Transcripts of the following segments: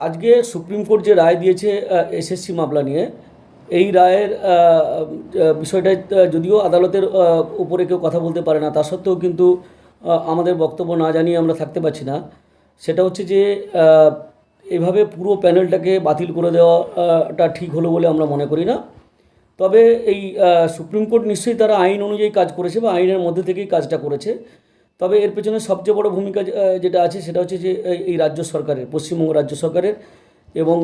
আজকে supreme court যে রায় দিয়েছে এসএসসি মামলা নিয়ে এই রায়ের আহ, আহ, বিষয়টা যদিও আদালতের উপরে কেউ কথা বলতে পারে না তা সত্ত্বেও কিন্তু আমাদের বক্তব্য না জানিয়ে আমরা থাকতে পারছি না। সেটা হচ্ছে যে এভাবে পুরো প্যানেলটাকে বাতিল করে দেওয়াটা ঠিক হলো বলে আমরা মনে করি না। তবে এই সুপ্রিম কোর্ট নিশ্চয়ই তারা আইন অনুযায়ী কাজ করেছে বা আইনের মধ্যে থেকেই কাজটা করেছে। তবে এর পেছনে সবচেয়ে বড় ভূমিকা যেটা আছে সেটা হচ্ছে যে এই- রাজ্য সরকারের, পশ্চিমবঙ্গ রাজ্য সরকারের এবং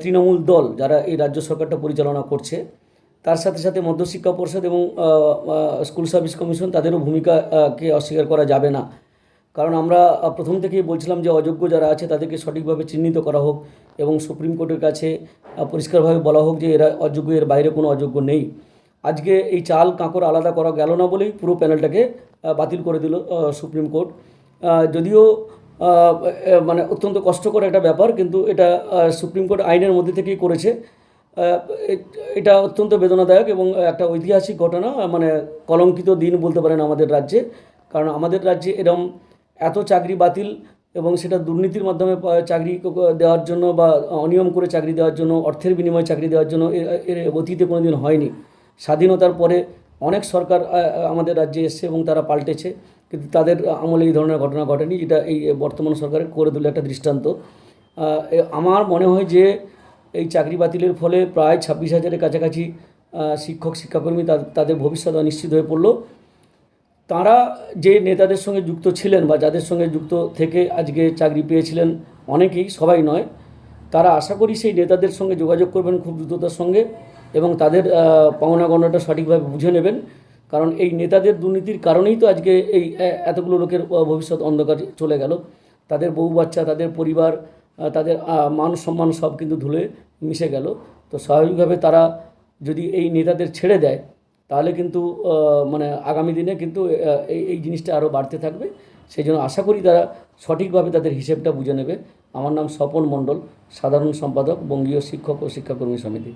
তৃণমূল দল যারা এই রাজ্য সরকারটা পরিচালনা করছে, তার সাথে সাথে মধ্যশিক্ষা পর্ষদ এবং স্কুল সার্ভিস কমিশন তাদেরও ভূমিকাকে অস্বীকার করা যাবে না। কারণ আমরা প্রথম থেকেই বলছিলাম যে অযোগ্য যারা আছে তাদেরকে সঠিকভাবে চিহ্নিত করা হোক এবং সুপ্রিম কোর্টের কাছে পরিষ্কারভাবে বলা হোক যে এরা অযোগ্য, এর বাইরে কোনো অযোগ্য নেই। আজকে এই চাল কাঁকর আলাদা করা গেল না বলেই পুরো প্যানেলটাকে বাতিল করে দিল সুপ্রিম কোর্ট। যদিও মানে অত্যন্ত কষ্টকর একটা ব্যাপার, কিন্তু এটা সুপ্রিম কোর্ট আইনের মধ্যে থেকেই করেছে। এটা অত্যন্ত বেদনাদায়ক এবং একটা ঐতিহাসিক ঘটনা মানে কলঙ্কিত দিন বলতে পারেন আমাদের রাজ্যে। কারণ আমাদের রাজ্যে এরম এত চাকরি বাতিল এবং সেটা দুর্নীতির মাধ্যমে চাকরি দেওয়ার জন্য বা অনিয়ম করে চাকরি দেওয়ার জন্য, অর্থের বিনিময়ে চাকরি দেওয়ার জন্য এর অতীতে কোনো দিন হয়নি। স্বাধীনতার পরে অনেক সরকার আমাদের রাজ্যে এসছে এবং তারা পাল্টেছে। কিন্তু তাদের আমলে এই ধরনের ঘটনা ঘটেনি, যেটা এই বর্তমান সরকারের করে দিল একটা দৃষ্টান্ত। আমার মনে হয় যে এই চাকরি বাতিলের ফলে প্রায় ছাব্বিশ হাজারের কাছাকাছি শিক্ষক, শিক্ষাকর্মী তাদের ভবিষ্যৎ অনিশ্চিত হয়ে পড়ল। তারা যে নেতাদের সঙ্গে যুক্ত ছিলেন বা যাদের সঙ্গে যুক্ত থেকে আজকে চাকরি পেয়েছিলেন অনেকেই, সবাই নয়, তারা আশা করি সেই নেতাদের সঙ্গে যোগাযোগ করবেন খুব দ্রুততার সঙ্গে। এবং তাদের পাওনা গণনাটা সঠিকভাবে বুঝে নেবেন। কারণ এই নেতাদের দুর্নীতির কারণেই তো আজকে এই এতগুলো লোকের ভবিষ্যৎ অন্ধকার চলে গেল। তাদের বউ বাচ্চা, তাদের পরিবার তাদের মান সম্মান সব কিন্তু ধুলে মিশে গেল। তো স্বাভাবিকভাবে তারা যদি এই নেতাদের ছেড়ে দেয়, তাহলে কিন্তু মানে আগামী দিনে কিন্তু এই এই জিনিসটা আরও বাড়তে থাকবে। সেই জন্য আশা করি তারা সঠিকভাবে তাদের হিসেবটা বুঝে নেবে। আমার নাম স্বপন মণ্ডল, সাধারণ সম্পাদক, বঙ্গীয় শিক্ষক ও শিক্ষাকর্মী সমিতি।